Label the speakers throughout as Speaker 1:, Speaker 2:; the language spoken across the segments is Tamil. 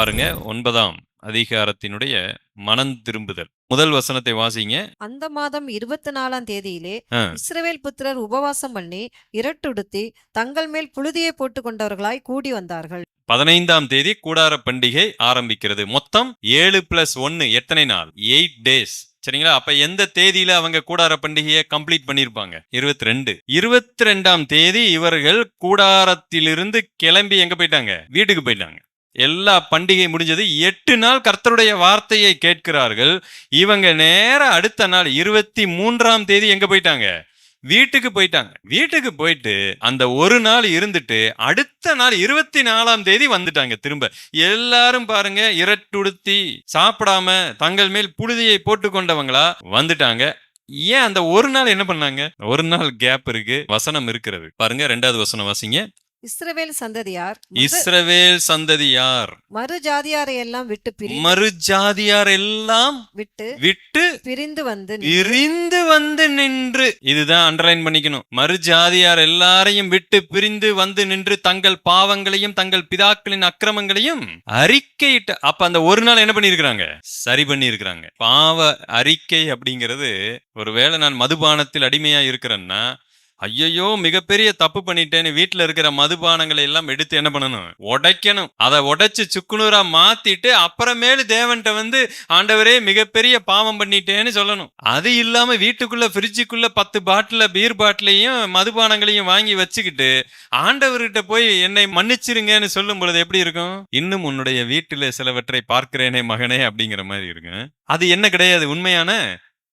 Speaker 1: பாருங்க ஒன்பதாம் அதிகாரத்தினுடைய மனம் திரும்புதல். முதல் வசனத்தை வாசிங்க.
Speaker 2: அந்த மாதம் இருபத்தி நாலாம் தேதியிலே. இஸ்ரவேல் புத்திரர் உபவாசம் பண்ணி இரட்டுடுத்தி தங்கள் மேல் புழுதியை போட்டு கொண்டவர்களாய் கூடி வந்தார்கள்.
Speaker 1: பதினைந்தாம் தேதி கூடார பண்டிகை ஆரம்பிக்கிறது. மொத்தம் ஏழு பிளஸ் ஒன்னு எத்தனை நாள்? Eight days. சரிங்களா? அப்ப எந்த தேதியில அவங்க கூடார பண்டிகையை கம்ப்ளீட் பண்ணிருப்பாங்க? இருபத்தி ரெண்டு இருபத்தி ரெண்டாம் தேதி இவர்கள் கூடாரத்திலிருந்து கிளம்பி எங்க போயிட்டாங்க? வீட்டுக்கு போயிட்டாங்க. எல்லா பண்டிகை முடிஞ்சது எட்டு நாள் கர்த்தருடைய வார்த்தையை கேட்கிறார்கள். இவங்க நேர அடுத்த நாள் இருபத்தி மூன்றாம் தேதி எங்க போயிட்டாங்க? வீட்டுக்கு போயிட்டாங்க. வீட்டுக்கு போயிட்டு அந்த ஒரு நாள் இருந்துட்டு அடுத்த நாள் இருபத்தி நாலாம் தேதி வந்துட்டாங்க திரும்ப. எல்லாரும் பாருங்க இரட்டுடுத்தி சாப்பிடாம தங்கள் மேல் புழுதியை போட்டு கொண்டவங்களா வந்துட்டாங்க. ஏன் அந்த ஒரு நாள் என்ன பண்ணாங்க? ஒரு நாள் கேப் இருக்கு வசனம் இருக்கிறது. பாருங்க ரெண்டாவது வசனம் வாசிங்க.
Speaker 2: இஸ்ரவேல் சந்ததியார் மறு-
Speaker 1: இஸ்ரவேல் சந்ததியார்
Speaker 2: மறு ஜாதியாரை எல்லாம் விட்டு பிரி
Speaker 1: மறுஜாதியார் எல்லாம்
Speaker 2: விட்டு
Speaker 1: விட்டு
Speaker 2: பிரிந்து வந்து
Speaker 1: பிரிந்து வந்து நின்று. இதுதான் அண்டர்லைன் பண்ணிக்கணும். மறுஜாதியார் எல்லாரையும் விட்டு பிரிந்து வந்து நின்று தங்கள் பாவங்களையும் தங்கள் பிதாக்களின் அக்கிரமங்களையும் அறிக்கையிட்ட அப்ப அந்த ஒரு நாள் என்ன பண்ணியிருக்கிறாங்க? சரி பண்ணியிருக்கிறாங்க. பாவ அறிக்கை அப்படிங்கிறது ஒருவேளை நான் மதுபானத்தில் அடிமையா இருக்கிறேன்னா ஐயையோ மிகப்பெரிய தப்பு பண்ணிட்டேன்னு வீட்டுல இருக்கிற மதுபானங்களை எல்லாம் எடுத்து என்ன பண்ணணும்? உடைக்கணும். அதை உடைச்சு சுக்குநூறா மாத்திட்டு அப்புறமேலு தேவன்கிட்ட வந்து ஆண்டவரே மிகப்பெரிய பாவம் பண்ணிட்டேன்னு சொல்லணும். அது இல்லாம வீட்டுக்குள்ள ஃப்ரிட்ஜுக்குள்ள பத்து பாட்டில பீர் பாட்டிலையும் மதுபானங்களையும் வாங்கி வச்சுக்கிட்டு ஆண்டவர்கிட்ட போய் என்னை மன்னிச்சிருங்கன்னு சொல்லும் பொழுது எப்படி இருக்கும்? இன்னும் உன்னுடைய வீட்டுல சிலவற்றை பார்க்கிறேனே மகனே அப்படிங்கிற மாதிரி இருக்கும். அது என்ன கிடையாது உண்மையான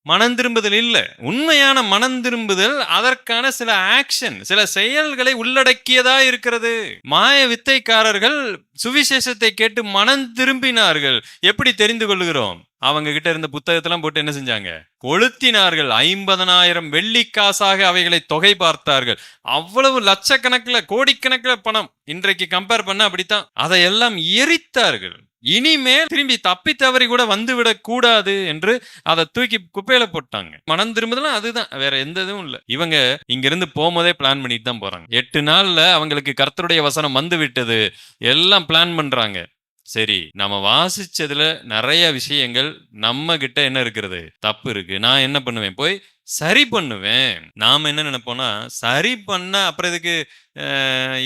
Speaker 1: மனம் திரும்புதல் இல்லை. உண்மையான மனம் திரும்புதல் அதற்கான சில ஆக்ஷன் சில செயல்களை உள்ளடக்கியதா இருக்கிறது. மாய வித்தைக்காரர்கள் சுவிசேஷத்தை கேட்டு மனம் திரும்பினார்கள் எப்படி தெரிந்து கொள்கிறோம்? அவங்க கிட்ட இருந்த புத்தகத்தெல்லாம் போட்டு என்ன செஞ்சாங்க? கொளுத்தினார்கள். ஐம்பதனாயிரம் வெள்ளிக்காசாக அவைகளை தொகை பார்த்தார்கள். அவ்வளவு லட்சக்கணக்கில் கோடிக்கணக்கில் பணம். இன்றைக்கு கம்பேர் பண்ண அப்படித்தான். அதையெல்லாம் எரித்தார்கள். இனிமேல் திரும்பி தப்பி தவறி கூட வந்துவிடக் கூடாது என்று அதை தூக்கி குப்பையில போட்டாங்க. மனம் திரும்புதெல்லாம் அதுதான். வேற எந்த இதுவும் இல்ல. இவங்க இங்க இருந்து போகும்போதே பிளான் பண்ணிட்டு தான் போறாங்க. எட்டு நாள்ல அவங்களுக்கு கர்த்தருடைய வசனம் வந்து விட்டது எல்லாம் பிளான் பண்றாங்க. சரி நம்ம வாசிச்சதுல நிறைய விஷயங்கள் நம்ம கிட்ட என்ன இருக்கிறது? தப்பு இருக்கு. நான் என்ன பண்ணுவேன்? போய் சரி பண்ணுவேன். நாம என்ன நினைப்போம்னா சரி பண்ண அப்புறம் இதுக்கு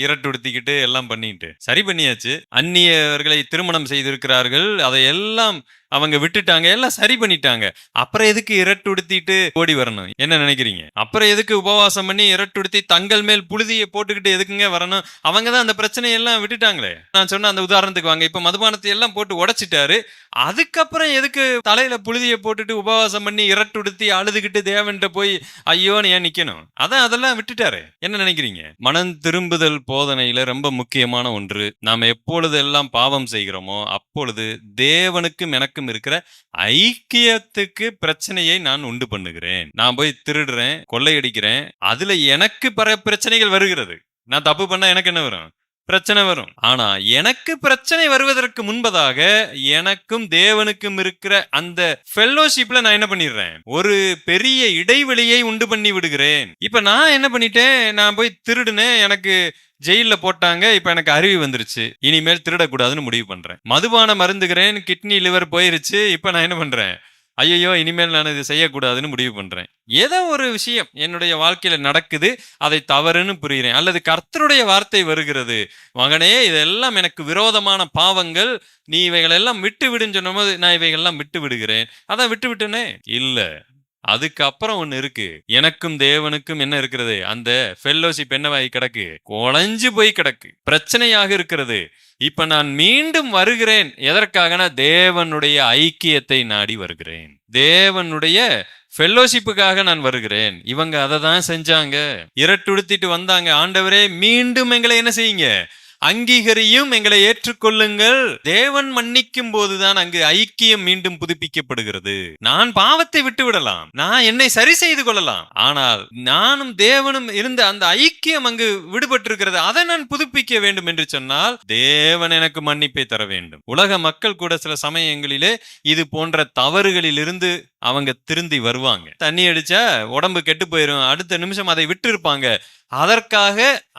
Speaker 1: இரட்டுடுத்திக்கிட்டு எல்லாம் பண்ணிட்டு? சரி பண்ணியாச்சு. அந்நியவர்களை திருமணம் செய்திருக்கிறார்கள். அதை எல்லாம் அவங்க விட்டுட்டாங்க எல்லாம் சரி பண்ணிட்டாங்க. அப்புறம் எதுக்கு இரட்டுடுத்திட்டு ஓடி வரணும்? என்ன நினைக்கிறீங்க? அப்புறம் எதுக்கு உபவாசம் பண்ணி இரட்டுடுத்தி தங்கள் மேல் புழுதியை போட்டுக்கிட்டு எதுக்குங்க வரணும்? அவங்க தான் அந்த பிரச்சனையெல்லாம் விட்டுட்டாங்களே. நான் சொன்ன அந்த உதாரணத்துக்கு வாங்க. இப்ப மதுபானத்தை எல்லாம் போட்டு உடைச்சிட்டாரு. அதுக்கப்புறம் எதுக்கு தலையில புழுதியை போட்டுட்டு உபவாசம் பண்ணி இரட்டுடுத்தி அழுதுகிட்டு தேவன்கிட்ட போய் ஐயோன்னு ஏன் நிக்கணும்? அதான் அதெல்லாம் விட்டுட்டாரு. என்ன நினைக்கிறீங்க? மனம் திரும்புதல் போதனையில ரொம்ப முக்கியமான ஒன்று. நாம் எப்பொழுது எல்லாம் பாவம் செய்கிறோமோ அப்பொழுது தேவனுக்கும் எனக்கும் இருக்கிற ஐக்கியத்துக்கு பிரச்சனையை நான் உண்டு பண்ணுகிறேன். நான் போய் திருடுறேன் கொள்ளையடிக்கிறேன். அதுல எனக்கு பல பிரச்சனைகள் வருகிறது. நான் தப்பு பண்ணா எனக்கு என்ன வரும்? பிரச்சனை வரும். ஆனா எனக்கு பிரச்சனை வருவதற்கு முன்பதாக எனக்கும் தேவனுக்கும் இருக்கிற அந்த ஃபெல்லோஷிப்ல நான் என்ன பண்ணிடுறேன்? ஒரு பெரிய இடைவெளியை உண்டு பண்ணி விடுகிறேன். இப்ப நான் என்ன பண்ணிட்டேன்? நான் போய் திருடுனேன் எனக்கு ஜெயில போட்டாங்க. இப்ப எனக்கு அருவி வந்துருச்சு. இனிமேல் திருடக்கூடாதுன்னு முடிவு பண்றேன். மதுபானம் மருந்துகிறேன் கிட்னி லிவர் போயிருச்சு. இப்ப நான் என்ன பண்றேன்? ஐயையோ இனிமேல் நான் இது செய்யக்கூடாதுன்னு முடிவு பண்றேன். ஏதோ ஒரு விஷயம் என்னுடைய வாழ்க்கையில நடக்குது அதை தவறுன்னு புரிகிறேன். அல்லது கர்த்தருடைய வார்த்தை வருகிறது மகனே இதெல்லாம் எனக்கு விரோதமான பாவங்கள் நீ இவைகளெல்லாம் விட்டு விடுன்னு சொன்னபோது நான் இவைகள்லாம் விட்டு விடுகிறேன் அதான் விட்டு விட்டனே இல்லை. அதுக்கப்புறம் ஒண்ணு இருக்கு. எனக்கும் தேவனுக்கும் என்ன இருக்கிறது? அந்த ஃபெல்லோஷிப் என்னவாகி கிடக்கு? குழஞ்சு போய் கிடக்கு. பிரச்சனையாக இருக்கிறது. இப்ப நான் மீண்டும் வருகிறேன். எதற்காகனா தேவனுடைய ஐக்கியத்தை நாடி வருகிறேன். தேவனுடைய ஃபெல்லோஷிப்புக்காக நான் வருகிறேன். இவங்க அதை தான் செஞ்சாங்க. இரட்டுடுத்திட்டு வந்தாங்க. ஆண்டவரே மீண்டும் எங்களை என்ன செய்யுங்க? அங்கீகரியும் எங்களை ஏற்றுக்கொள்ளுங்கள். தேவன் மன்னிக்கும் போதுதான் அங்கு ஐக்கியம் மீண்டும் புதுப்பிக்கப்படுகிறது. நான் பாவத்தை விட்டு விடலாம் நான் என்னை சரி செய்து கொள்ளலாம். ஆனால் நானும் தேவனும் இருந்த அந்த ஐக்கியம் அங்கு விடுபட்டிருக்கிறது. அதை நான் புதுப்பிக்க வேண்டும் என்று சொன்னால் தேவன் எனக்கு மன்னிப்பை தர வேண்டும். உலக மக்கள் கூட சில சமயங்களிலே இது போன்ற தவறுகளிலிருந்து அவங்க திருந்தி வருவாங்க. தண்ணி அடிச்சா உடம்பு கெட்டு போயிடும் அடுத்த நிமிஷம் அதை விட்டு இருப்பாங்க அதற்காக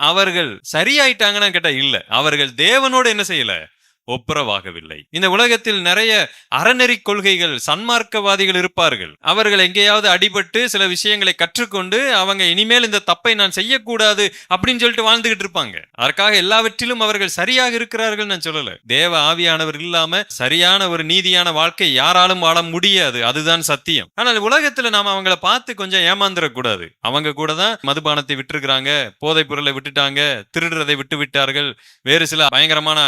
Speaker 1: அவர்கள் சரியாயிட்டாங்கன்னா கேட்டா இல்ல. அவர்கள் தேவனோடு என்ன செய்யல? ஒப்புரவாகவில்லை. இந்த உலகத்தில் நிறைய அறநெறி கொள்கைகள் சன்மார்க்கவாதிகள் இருப்பார்கள். அவர்கள் எங்கேயாவது அடிபட்டு சில விஷயங்களை கற்றுக்கொண்டு அவங்க இனிமேல் இந்த தப்பை நான் செய்யக்கூடாது அப்படின்னு சொல்லிட்டு வாழ்ந்துகிட்டு இருப்பாங்க. அதற்காக எல்லாவற்றிலும் அவர்கள் சரியாக இருக்கிறார்கள் நான் சொல்லல. தேவ ஆவியானவர் இல்லாம சரியான ஒரு நீதியான வாழ்க்கை யாராலும் வாழ முடியாது. அதுதான் சத்தியம். ஆனால் உலகத்துல நாம அவங்கள பார்த்து கொஞ்சம் ஏமாந்துடக்கூடாது அவங்க கூட தான் மதுபானத்தை விட்டுருக்கிறாங்க போதைப் பொருளை விட்டுட்டாங்க திருடுறதை விட்டு விட்டார்கள் வேறு சில பயங்கரமான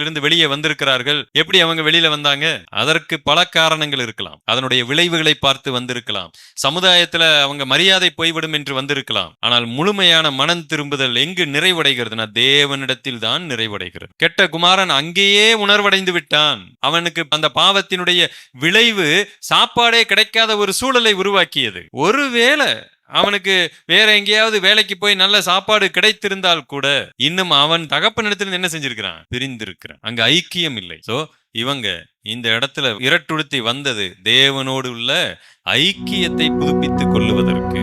Speaker 1: இருந்து வெளியே வந்திருக்கிறார்கள். எப்படி அவங்க வெளியில வந்தாங்க? அதற்கு பல காரணங்கள் இருக்கலாம். அதனுடைய விளைவுகளை பார்த்து வந்திருக்கலாம். சமுதாயத்துல அவங்க மரியாதை போய்விடும் என்று வந்திருக்கலாம். ஆனால் முழுமையான மனம் திரும்புதல் எங்கு நிறைவடைகிறதுனா தேவனிடத்தில் தான் நிறைவடைகிறது. கெட்ட குமாரன் அங்கேயே உணர்வடைந்து விட்டான். அவனுக்கு அந்த பாவத்தினுடைய விளைவு சாப்பாடே கிடைக்காத ஒரு சூழலை உருவாக்கியது. ஒருவேளை அவனுக்கு வேற எங்கேயாவது வேலைக்கு போய் நல்ல சாப்பாடு கிடைத்திருந்தால் கூட இன்னும் அவன் தகப்பனிடத்தில் என்ன செஞ்சிருக்கிறான்? பிரிந்திருக்கிறான். அங்க ஐக்கியம் இல்லை. சோ இவங்க இந்த இடத்துல இரட்டுடுத்தி வந்தது தேவனோடு உள்ள ஐக்கியத்தை புதுப்பித்துக் கொள்ளுவதற்கு.